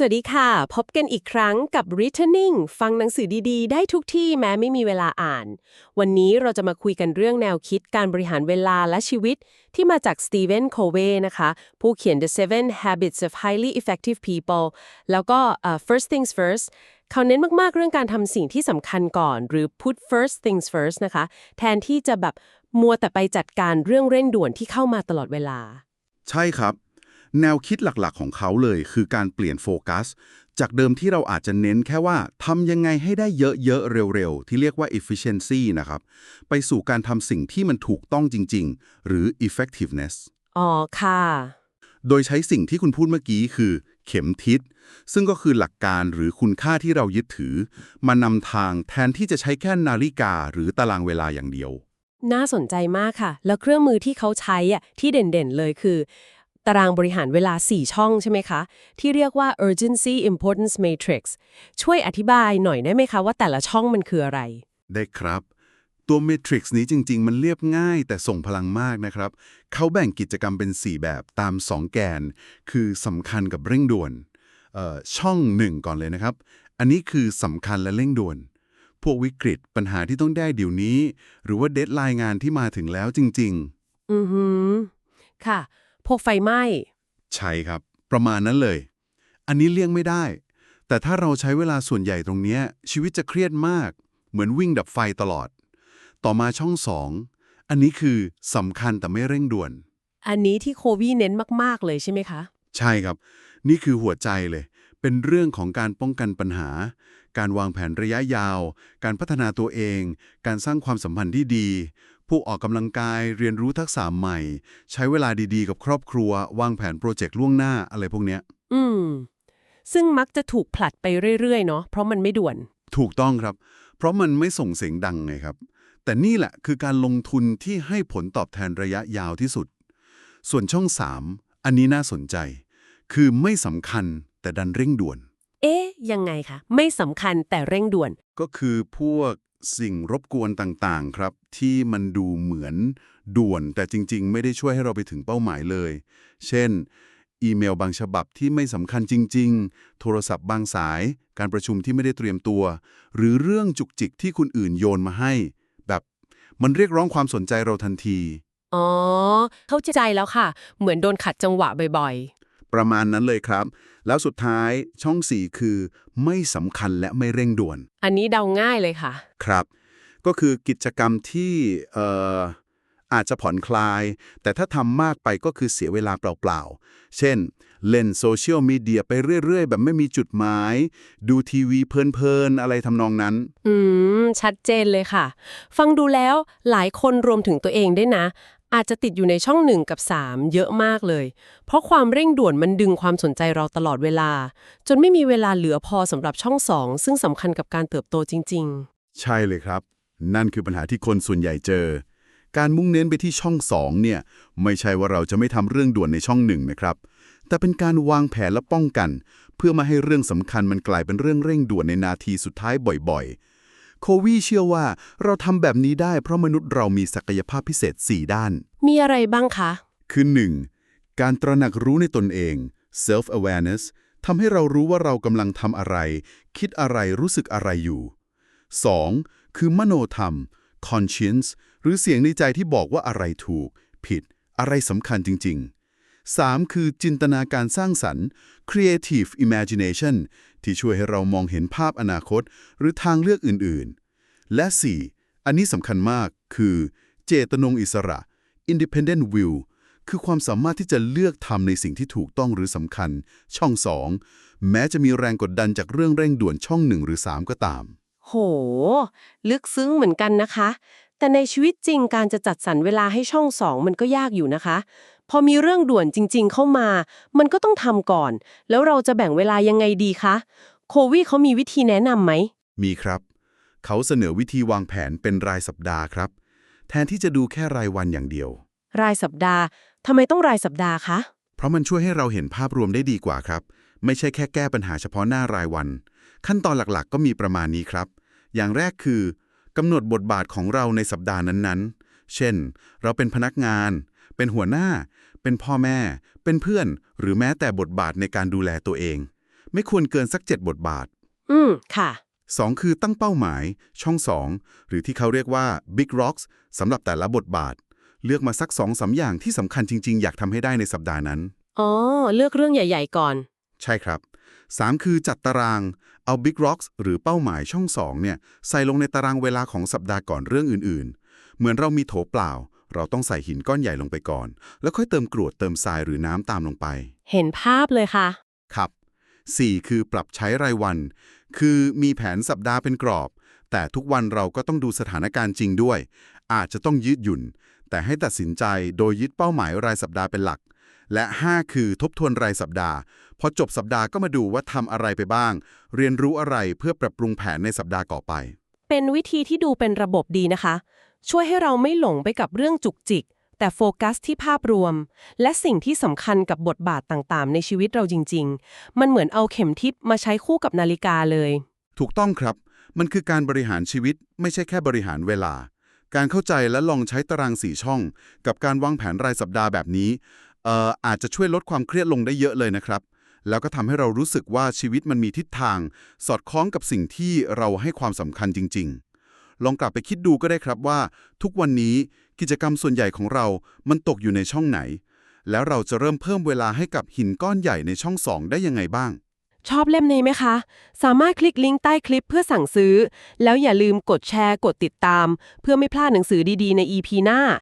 สวัสดีค่ะ พบกันอีกครั้งกับ Returning ฟังหนังสือดีๆ ได้ทุกที่แม้ไม่มีเวลาอ่าน วันนี้เราจะมาคุยกันเรื่องแนวคิดการบริหารเวลาและชีวิต ที่มาจาก Stephen Covey นะคะ ผู้เขียน The Seven Habits of Highly Effective People แล้วก็เอ่อ First Things First เขาเน้นมาก ๆ เรื่องการทำสิ่งที่สำคัญก่อน หรือ put first things first นะคะ แทนที่จะแบบมัวแต่ไปจัดการเรื่องเร่งด่วนที่เข้ามาตลอดเวลา ใช่ครับ แนวคิดหลักๆของเขาเลยคือการเปลี่ยนโฟกัส จากเดิมที่เราอาจจะเน้นแค่ว่าทำยังไงให้ได้เยอะๆ เร็วๆ ที่เรียกว่า efficiency นะครับ ไปสู่การทำสิ่งที่มันถูกต้องจริงๆ หรือ effectiveness อ๋อค่ะ โดยใช้สิ่งที่คุณพูดเมื่อกี้คือเข็มทิศ ซึ่งก็คือหลักการหรือคุณค่าที่เรายึดถือ มานำทางแทนที่จะใช้แค่นาฬิกาหรือตารางเวลาอย่างเดียว น่าสนใจมากค่ะ แล้วเครื่องมือที่เขาใช้อะที่เด่นๆเลยคือ ตารางบริหารเวลา 4 ช่องใช่ไหมคะ ที่เรียกว่า urgency importance matrix ช่วยอธิบายหน่อยได้ไหมคะว่าแต่ละช่องมันคืออะไร ได้ครับตัวเมทริกซ์นี้จริง ๆ มันเรียบง่ายแต่ส่งพลังมากนะครับ เขาแบ่งกิจกรรมเป็น 4 แบบตาม 2 แกน คือสำคัญกับเร่งด่วนเอ่อช่อง 1 ก่อนเลยนะครับ อันนี้คือสำคัญและเร่งด่วน พวกวิกฤตปัญหาที่ต้องได้เดี๋ยวนี้ หรือว่าเดทไลน์งานที่มาถึงแล้วจริงอือหือค่ะ พวกไฟไหม้ๆใช่ครับ ประมาณนั้นเลย อันนี้เลี่ยงไม่ได้ แต่ถ้าเราใช้เวลาส่วนใหญ่ตรงเนี้ยชีวิตจะเครียดมาก เหมือนวิ่งดับไฟตลอด ต่อมาช่อง2อันนี้คือสำคัญแต่ไม่เร่งด่วน อันนี้ที่โควีเน้นมาก ๆ เลยใช่ไหมคะ ใช่ครับ นี่คือหัวใจเลย เป็นเรื่องของการป้องกันปัญหา การวางแผนระยะยาว การพัฒนาตัวเอง การสร้างความสัมพันธ์ที่ดี ผู้ออกกำลังกายเรียนรู้ทักษะใหม่ ใช้เวลาดีๆ กับครอบครัว วางแผนโปรเจกต์ล่วงหน้าอะไรพวกเนี้ย อืม ซึ่งมักจะถูกผลัดไปเรื่อย ๆ เนาะเพราะมันไม่ด่วน ถูกต้องครับ เพราะมันไม่ส่งเสียงดังไงครับ แต่นี่แหละคือการลงทุนที่ให้ผลตอบแทนระยะยาวที่สุด ส่วนช่อง 3 อันนี้น่าสนใจ คือไม่สำคัญแต่ดันเร่งด่วน เอ๊ะยังไงคะ ไม่สำคัญแต่เร่งด่วน ก็คือพวก สิ่งรบกวนต่างๆ ครับ ที่มันดูเหมือนด่วน แต่จริง ๆ ไม่ได้ช่วยให้เราไปถึงเป้าหมายเลย เช่น อีเมลบางฉบับที่ไม่สำคัญจริง ๆ โทรศัพท์บางสาย การประชุมที่ไม่ได้เตรียมตัว หรือเรื่องจุกจิกที่คนอื่นโยนมาให้ แบบมันเรียกร้องความสนใจเราทันที อ๋อ เข้าใจแล้วค่ะ เหมือนโดนขัดจังหวะบ่อย ประมาณนั้นเลยครับ แล้วสุดท้ายช่อง 4 คือ ไม่สำคัญและไม่เร่งด่วนๆอันนี้เดาง่ายเลยค่ะ ครับ ก็คือกิจกรรมที่เอ่ออาจจะผ่อนคลาย แต่ถ้าทำมากไปก็คือเสียเวลาเปล่าๆ เช่น เล่นโซเชียลมีเดียไปเรื่อย ๆ แบบไม่มีจุดหมาย ดูทีวีเพลิน ๆ อะไรทำนองนั้น อืม ชัดเจนเลยค่ะ ฟังดูแล้วหลายคนรวมถึงตัวเองด้วยนะ อาจจะติดอยู่ในช่องหนึ่งกับ 3 เยอะมากเลย เพราะความเร่งด่วนมันดึงความสนใจเราตลอดเวลา จนไม่มีเวลาเหลือพอสำหรับช่อง 2 ซึ่งสำคัญกับการเติบโตจริง ๆ ใช่เลยครับ นั่นคือปัญหาที่คนส่วนใหญ่เจอ การมุ่งเน้นไปที่ช่อง 2 เนี่ย ไม่ใช่ว่าเราจะไม่ทำเรื่องด่วนในช่องหนึ่งนะครับ แต่เป็นการวางแผนและป้องกัน เพื่อมาให้เรื่องสำคัญมันกลายเป็นเรื่องเร่งด่วนในนาทีสุดท้ายบ่อยๆ โควีเชื่อว่าเราทำแบบนี้ได้เพราะมนุษย์เรามีศักยภาพพิเศษ 4 ด้านๆมีอะไรบ้างคะ คือ 1. การตระหนักรู้ในตนเอง self awareness ทำให้เรารู้ว่าเรากำลังทำอะไร คิดอะไรรู้สึกอะไรอยู่ 2. คือมโนธรรม conscience หรือเสียงในใจที่บอกว่าอะไรถูก ผิด อะไรสำคัญจริง ๆ 3. คือจินตนาการสร้างสรรค์ creative imagination ที่ช่วยให้เรามองเห็นภาพอนาคต หรือทางเลือกอื่นๆ และ 4. อันนี้สำคัญมากคือ เจตนงอิสระ independent will คือความสามารถที่จะเลือกทำในสิ่งที่ถูกต้องหรือสำคัญ ช่อง 2 แม้จะมีแรงกดดันจากเรื่องเร่งด่วนช่อง 1 หรือ 3 ก็ตาม โห ลึกซึ้งเหมือนกันนะคะ แต่ในชีวิตจริงการจะจัดสรรเวลาให้ช่องสองมันก็ยากอยู่นะคะ พอมีเรื่องด่วนจริง ๆ เข้ามา มันก็ต้องทำก่อน แล้วเราจะแบ่งเวลายังไงดีคะ โควีเขามีวิธีแนะนำไหม มีครับ เขาเสนอวิธีวางแผนเป็นรายสัปดาห์ครับ แทนที่จะดูแค่รายวันอย่างเดียว รายสัปดาห์ทำไมต้องรายสัปดาห์คะ เพราะมันช่วยให้เราเห็นภาพรวมได้ดีกว่าครับ ไม่ใช่แค่แก้ปัญหาเฉพาะหน้ารายวัน ขั้นตอนหลักๆ ก็มีประมาณนี้ครับ อย่างแรกคือกำหนดบทบาทของเราในสัปดาห์นั้นๆ เช่น เราเป็นพนักงาน เป็นหัวหน้า เป็นพ่อแม่ เป็นเพื่อน หรือแม้แต่บทบาทในการดูแลตัวเอง ไม่ควรเกินสัก7บทบาท อืม ค่ะ2คือตั้งเป้าหมาย ช่อง2หรือที่เขาเรียกว่า Big Rocks สำหรับแต่ละบทบาท เลือกมาสัก2อสาอย่างที่สำคัญจริง ๆ อยากทำให้ได้ในสัปดาห์นั้น อ๋อ เลือกเรื่องใหญ่ ๆ ก่อน ใช่ครับ 3 คือจัดตาราง เอา Big Rocks หรือเป้าหมายช่อง2เนี่ย ใส่ลงในตารางเวลาของสัปดาห์ก่อนเรื่องอื่นๆ เหมือนเรามีโถเปล่า เราต้องใส่หินก้อนใหญ่ลงไปก่อน แล้วค่อยเติมกรวดเติมทรายหรือน้ำตามลงไป เห็นภาพเลยค่ะ ครับ 4 คือปรับใช้รายวัน คือมีแผนสัปดาห์เป็นกรอบ แต่ทุกวันเราก็ต้องดูสถานการณ์จริงด้วย อาจจะต้องยืดหยุ่น แต่ให้ตัดสินใจโดยยึดเป้าหมายรายสัปดาห์เป็นหลัก และ 5 คือทบทวนรายสัปดาห์ พอจบสัปดาห์ก็มาดูว่าทำอะไรไปบ้าง เรียนรู้อะไรเพื่อปรับปรุงแผนในสัปดาห์ต่อไป เป็นวิธีที่ดูเป็นระบบดีนะคะ ช่วยให้เราไม่หลงไปกับเรื่องจุกจิก แต่โฟกัสที่ภาพรวม และสิ่งที่สำคัญกับบทบาทต่างๆ ในชีวิตเราจริง ๆ มันเหมือนเอาเข็มทิศมาใช้คู่กับนาฬิกาเลย ถูกต้องครับ มันคือการบริหารชีวิต ไม่ใช่แค่บริหารเวลา การเข้าใจและลองใช้ตารางสีช่อง กับการวางแผนรายสัปดาห์แบบนี้เอ่ออาจจะช่วยลดความเครียดลงได้เยอะเลยนะครับ แล้วก็ทำให้เรารู้สึกว่าชีวิตมันมีทิศทาง สอดคล้องกับสิ่งที่เราให้ความสำคัญจริง ๆ ลองกลับไปคิดดูก็ได้ครับว่า ทุกวันนี้กิจกรรมส่วนใหญ่ของเรา มันตกอยู่ในช่องไหน แล้วเราจะเริ่มเพิ่มเวลาให้กับหินก้อนใหญ่ในช่องสองได้ยังไงบ้าง ชอบเล่มนี้ไหมคะ สามารถคลิกลิงก์ใต้คลิปเพื่อสั่งซื้อ แล้วอย่าลืมกดแชร์ กดติดตาม เพื่อไม่พลาดหนังสือดีๆ ใน EP หน้า